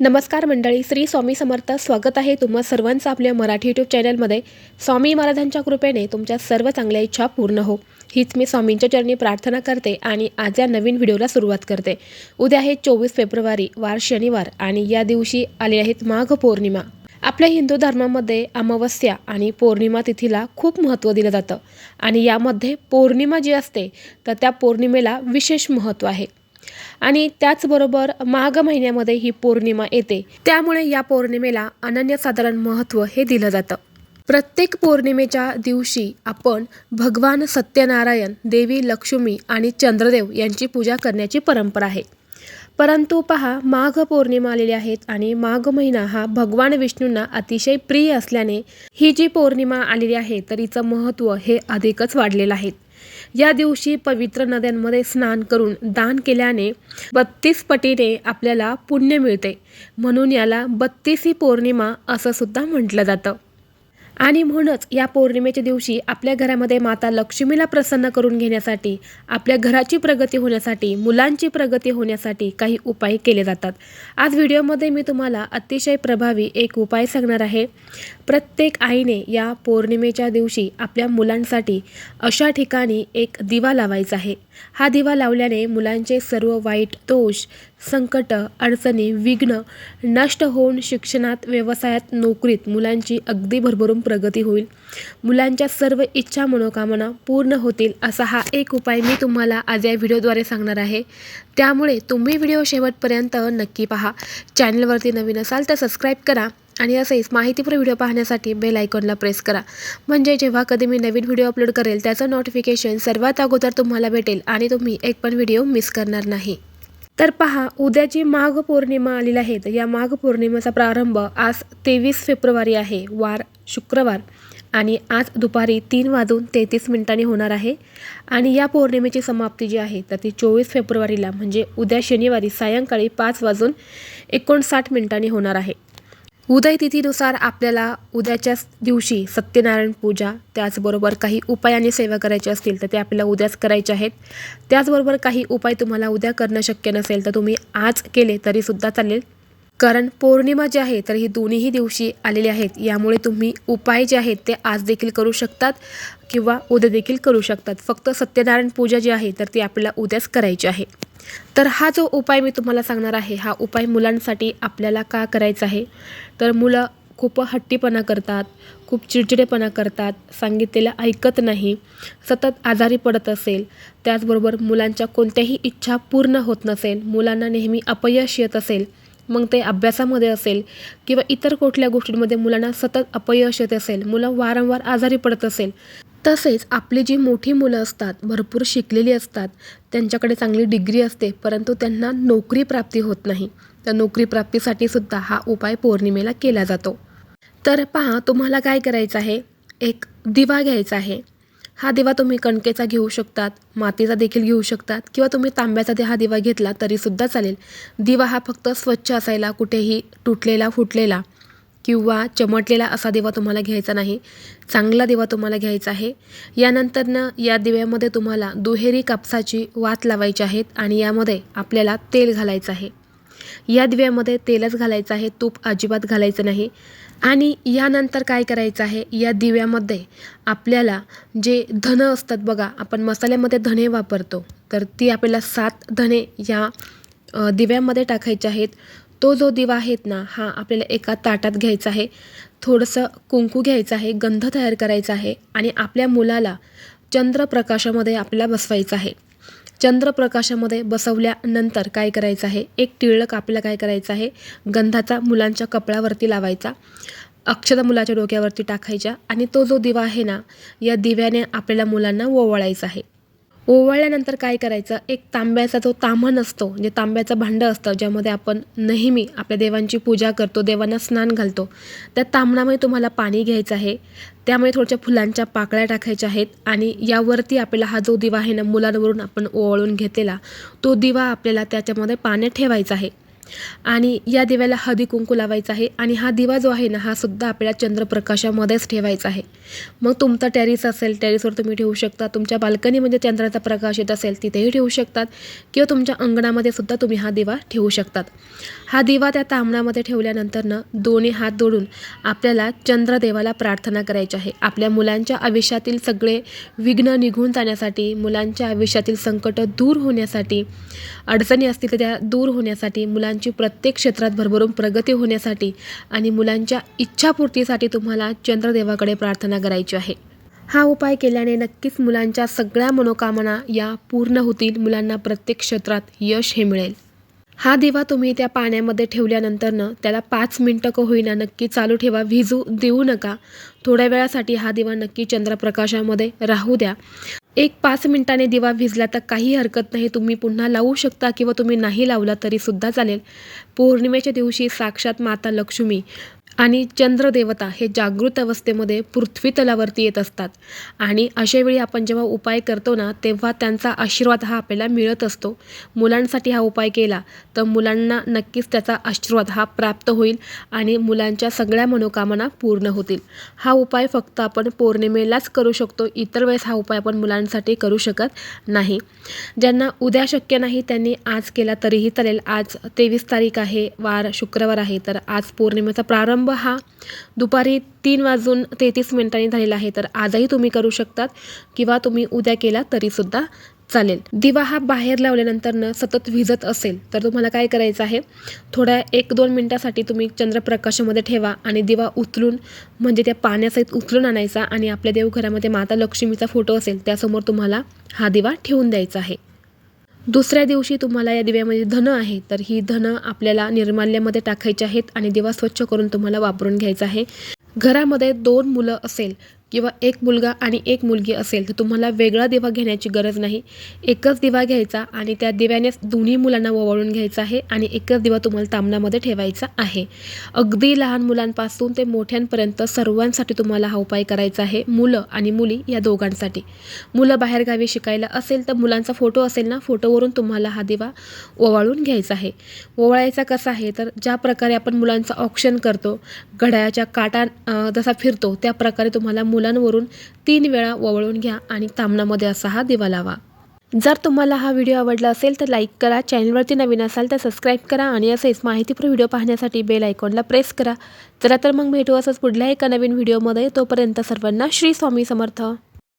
नमस्कार मंडळी श्री स्वामी समर्थ स्वागत आहे तुम्हा सर्वांचं आपल्या मराठी यूट्यूब चॅनलमध्ये. स्वामी महाराजांच्या कृपेने तुमच्या सर्व चांगल्या इच्छा पूर्ण हो. हीच मी स्वामींच्या चरणी प्रार्थना करते आणि आज या नवीन व्हिडिओला सुरुवात करते. उद्या आहे चोवीस फेब्रुवारी वार शनिवार आणि या दिवशी आले आहेत माघ पौर्णिमा. आपल्या हिंदू धर्मामध्ये अमावस्या आणि पौर्णिमा तिथीला खूप महत्त्व दिलं जातं. आणि यामध्ये पौर्णिमा जी असते तर त्या पौर्णिमेला विशेष महत्त्व आहे. आणि त्याचबरोबर माघ महिन्यामध्ये ही पौर्णिमा येते. त्यामुळे या पौर्णिमेला अनन्यसाधारण महत्त्व हे दिलं जातं. प्रत्येक पौर्णिमेच्या दिवशी आपण भगवान सत्यनारायण देवी लक्ष्मी आणि चंद्रदेव यांची पूजा करण्याची परंपरा आहे. परंतु पहा माघ पौर्णिमा आलेली आहेत आणि माघ महिना हा भगवान विष्णूंना अतिशय प्रिय असल्याने ही जी पौर्णिमा आलेली आहे तर हिचं महत्त्व हे अधिकच वाढलेलं आहे. या दिवशी पवित्र नद्यांमध्ये स्नान करून दान केल्याने बत्तीस पटीने आपल्याला पुण्य मिळते. म्हणून याला बत्तीसी पौर्णिमा असं सुद्धा म्हटलं जातं. आणि म्हणूनच या पौर्णिमेच्या दिवशी आपल्या घरामध्ये माता लक्ष्मीला प्रसन्न करून घेण्यासाठी आपल्या घराची प्रगती होण्यासाठी मुलांची प्रगती होण्यासाठी काही उपाय केले जातात. आज व्हिडिओमध्ये मी तुम्हाला अतिशय प्रभावी एक उपाय सांगणार आहे. प्रत्येक आईने या पौर्णिमेच्या दिवशी आपल्या मुलांसाठी अशा ठिकाणी एक दिवा लावायचा आहे. हा दिवा लावल्याने मुलांचे सर्व वाईट दोष संकट अडचणी विघ्न नष्ट होऊन शिक्षणात व्यवसायात नोकरीत मुलांची अगदी भरभरून प्रगती होईल. मुलांच्या सर्व इच्छा मनोकामना पूर्ण होतील असा हा एक उपाय मी तुम्हाला आज या व्हिडिओद्वारे सांगणार आहे. त्यामुळे तुम्ही व्हिडिओ शेवटपर्यंत नक्की पहा. चॅनलवरती नवीन असाल तर सबस्क्राईब करा आणि असेच माहितीपूर्ण व्हिडिओ पाहण्यासाठी बेल आयकॉनला प्रेस करा. म्हणजे जेव्हा कधी मी नवीन व्हिडिओ अपलोड करेल त्याचं नोटिफिकेशन सर्वात अगोदर तुम्हाला भेटेल आणि तुम्ही एक पण व्हिडिओ मिस करणार नाही. तर पहा उद्या जी माघ पौर्णिमा आलेली आहे तर या माघ पौर्णिमेचा प्रारंभ आज तेवीस फेब्रुवारी आहे वार शुक्रवार. आणि आज दुपारी तीन वाजून तेहतीस मिनिटांनी होणार आहे. आणि या पौर्णिमेची समाप्ती जी आहे तर ती चोवीस फेब्रुवारीला म्हणजे उद्या शनिवारी सायंकाळी पाच वाजून एकोणसाठ मिनिटांनी होणार आहे. उदय तिथीनुसार आपल्याला उद्याच्याच दिवशी सत्यनारायण पूजा त्याचबरोबर काही उपाय आणि सेवा करायचे असतील तर ते आपल्याला उद्याच करायचे आहेत. त्याचबरोबर काही उपाय तुम्हाला उद्या करणं शक्य नसेल तर तुम्ही आज केले तरीसुद्धा चालेल. कारण पौर्णिमा जी आहे तर ही दोन्हीही दिवशी आलेली आहेत. यामुळे तुम्ही उपाय जे आहेत ते आज देखील करू शकतात किंवा उद्या देखील करू शकतात. फक्त सत्यनारायण पूजा जी आहे तर ती आपल्याला उद्याच करायची आहे. तर हा जो उपाय मी तुम्हाला सांगणार आहे हा उपाय मुलांसाठी आपल्याला का करायचा आहे? तर मुलं खूप हट्टीपणा करतात खूप चिडचिडेपणा करतात सांगितलेलं ऐकत नाही सतत आजारी पडत असेल त्याचबरोबर मुलांच्या कोणत्याही इच्छा पूर्ण होत नसेल मुलांना नेहमी अपयश येत असेल मग ते अभ्यासामध्ये असेल किंवा इतर कुठल्या गोष्टींमध्ये मुलांना सतत अपयश येत असेल मुलं वारंवार आजारी पडत असेल तसेच आपली जी मोठी मुलं असतात भरपूर शिकलेली असतात त्यांच्याकडे चांगली डिग्री असते परंतु त्यांना नोकरी प्राप्ती होत नाही. तर नोकरी प्राप्तीसाठी सुद्धा हा उपाय पौर्णिमेला केला जातो. तर पहा तुम्हाला काय करायचं आहे? एक दिवा घ्यायचा आहे. हा दिवा तुम्ही कणकेचा घेऊ शकतात मातीचा देखील घेऊ शकतात किंवा तुम्ही तांब्याचा दे हा दिवा घेतला तरीसुद्धा चालेल. दिवा हा फक्त स्वच्छ असायला कुठेही तुटलेला फुटलेला. किंवा चमटलेला असा दिवा तुम्हाला घ्यायचा नाही चांगला दिवा तुम्हाला घ्यायचा आहे. यानंतरनं या दिव्यामध्ये तुम्हाला दुहेरी कापसाची वात लावायची आहेत आणि यामध्ये आपल्याला तेल घालायचं आहे. या दिव्यामध्ये तेलच घालायचं आहे तूप अजिबात घालायचं नाही. आणि यानंतर काय करायचं आहे या दिव्यामध्ये आपल्याला जे धनं असतात बघा आपण मसाल्यामध्ये धने वापरतो तर ती आपल्याला सात धने या दिव्यामध्ये टाकायचे आहेत. तो जो दिवा आहेत ना हा आपल्याला एका ताटात घ्यायचा आहे. थोडंसं कुंकू घ्यायचं आहे गंध तयार करायचा आहे आणि आपल्या मुलाला चंद्रप्रकाशामध्ये आपल्याला बसवायचं आहे. चंद्रप्रकाशामध्ये बसवल्यानंतर काय करायचं आहे? एक टिळक आपल्याला काय करायचं आहे? गंधाचा मुलांच्या कपड्यावरती लावायचा अक्षता मुलाच्या डोक्यावरती टाकायच्या आणि तो जो दिवा आहे ना या दिव्याने आपल्याला मुलांना ओवाळायचा आहे. ओवाळल्यानंतर काय करायचं? एक तांब्याचा जो ताम्हण असतो म्हणजे तांब्याचं भांडं असतं ज्यामध्ये आपण नेहमी आपल्या देवांची पूजा करतो देवांना स्नान घालतो त्या तांबणामध्ये तुम्हाला पाणी घ्यायचं आहे. त्यामुळे थोड्याशा फुलांच्या पाकळ्या टाकायच्या आहेत आणि यावरती आपल्याला हा जो दिवा आहे ना मुलांवरून आपण ओवाळून घेतलेला तो दिवा आपल्याला त्याच्यामध्ये पाण्यात ठेवायचा आहे. आणि या दिव्याला हळदी कुंकू लावायचा आहे. आणि हा दिवा जो आहे ना हा सुद्धा आपल्याला चंद्रप्रकाशामध्येच ठेवायचा आहे. मग तुमचा टेरिस असेल टेरिसवर तुम्ही ठेवू शकता. तुमच्या बाल्कनीमध्ये चंद्राचा प्रकाश येत असेल तिथेही ठेवू शकतात. किंवा तुमच्या अंगणामध्ये सुद्धा तुम्ही हा दिवा ठेवू शकतात. हा दिवा त्या तांबणामध्ये ठेवल्यानंतरनं दोन्ही हात जोडून आपल्याला चंद्रदेवाला प्रार्थना करायची आहे. आपल्या मुलांच्या आयुष्यातील सगळे विघ्न निघून जाण्यासाठी मुलांच्या आयुष्यातील संकट दूर होण्यासाठी अडचणी असतील त्या दूर होण्यासाठी मुलांची प्रत्येक क्षेत्रात भरभरून प्रगती होण्यासाठी आणि मुलांच्या इच्छापूर्तीसाठी तुम्हाला चंद्रदेवाकडे प्रार्थना करायची आहे. हा उपाय केल्याने नक्कीच मुलांच्या सगळ्या मनोकामना या पूर्ण होतील. मुलांना प्रत्येक क्षेत्रात यश हे मिळेल. हा दिवा तुम्ही त्या पाण्यामध्ये ठेवल्यानंतरनं त्याला पाच मिनटं का होईना नक्की चालू ठेवा विजू देऊ नका. थोड्या वेळासाठी हा दिवा नक्की चंद्रप्रकाशामध्ये राहू द्या. एक पाच मिनिटाने दिवा भिजला तर काही हरकत नाही तुम्ही पुन्हा लावू शकता किंवा तुम्ही नाही लावला तरीसुद्धा चालेल. पौर्णिमेच्या दिवशी साक्षात माता लक्ष्मी. आणि चंद्रदेवता हे जागृत अवस्थेमध्ये पृथ्वी तलावरती येत असतात. आणि अशावेळी आपण जेव्हा उपाय करतो ना तेव्हा त्यांचा आशीर्वाद हा आपल्याला मिळत असतो. मुलांसाठी हा उपाय केला तर मुलांना नक्कीच त्याचा आशीर्वाद हा प्राप्त होईल आणि मुलांच्या सगळ्या मनोकामना पूर्ण होतील. हा उपाय फक्त आपण पौर्णिमेलाच करू शकतो इतर वेळेस हा उपाय आपण मुलांसाठी करू शकत नाही. ज्यांना उद्या शक्य नाही त्यांनी आज केला तरीही चालेल. आज तेवीस तारीख आहे वार शुक्रवार आहे तर आज पौर्णिमेचा प्रारंभ हा दुपारी तीन वाजून तेहतीस मिनिटांनी झालेला आहे तर आजही तुम्ही करू शकतात किंवा तुम्ही उद्या केला तरीसुद्धा चालेल. दिवा हा बाहेर लावल्यानंतरनं सतत विजत असेल तर तुम्हाला काय करायचं आहे? थोड्या एक दोन मिनटासाठी तुम्ही चंद्रप्रकाशामध्ये ठेवा आणि दिवा उचलून म्हणजे त्या पाण्यासहित उचलून आणायचा आणि आपल्या देवघरामध्ये माता लक्ष्मीचा फोटो असेल त्यासमोर तुम्हाला हा दिवा ठेवून द्यायचा आहे. दुसऱ्या दिवशी तुम्हाला या दिव्यामध्ये धनं आहे तर ही धनं आपल्याला निर्माल्यामध्ये टाकायची आहेत आणि दिवा स्वच्छ करून तुम्हाला वापरून घ्यायचा आहे. घरामध्ये दोन मुलं असेल किंवा एक मुलगा आणि एक मुलगी असेल तर तुम्हाला वेगळा दिवा घेण्याची गरज नाही. एकच दिवा घ्यायचा आणि त्या दिव्यानेच दोन्ही मुलांना ओवाळून घ्यायचा आहे आणि एकच दिवा तुम्हाला तामनामध्ये ठेवायचा आहे. अगदी लहान मुलांपासून ते मोठ्यांपर्यंत सर्वांसाठी तुम्हाला हा उपाय करायचा आहे मुलं आणि मुली या दोघांसाठी. मुलं बाहेरगावी शिकायला असेल तर मुलांचा फोटो असेल ना फोटोवरून तुम्हाला हा दिवा ओवाळून घ्यायचा आहे. ओवाळायचा कसा आहे? तर ज्या प्रकारे आपण मुलांचं ऑप्शन करतो घड्याळाच्या काटा जसा फिरतो त्या प्रकारे तुम्हाला मुलांवरून तीन वेळा ववळून घ्या आणि तामणामध्ये असा हा दिवा लावा. जर तुम्हाला हा व्हिडिओ आवडला असेल तर लाईक करा चॅनलवरती नवीन असाल तर सबस्क्राईब करा आणि असेच माहितीपूर्ण व्हिडिओ पाहण्यासाठी बेल आयकॉनला प्रेस करा. चला तर मग भेटू असंच पुढल्या एका नवीन व्हिडिओमध्ये. तोपर्यंत सर्वांना श्री स्वामी समर्थ.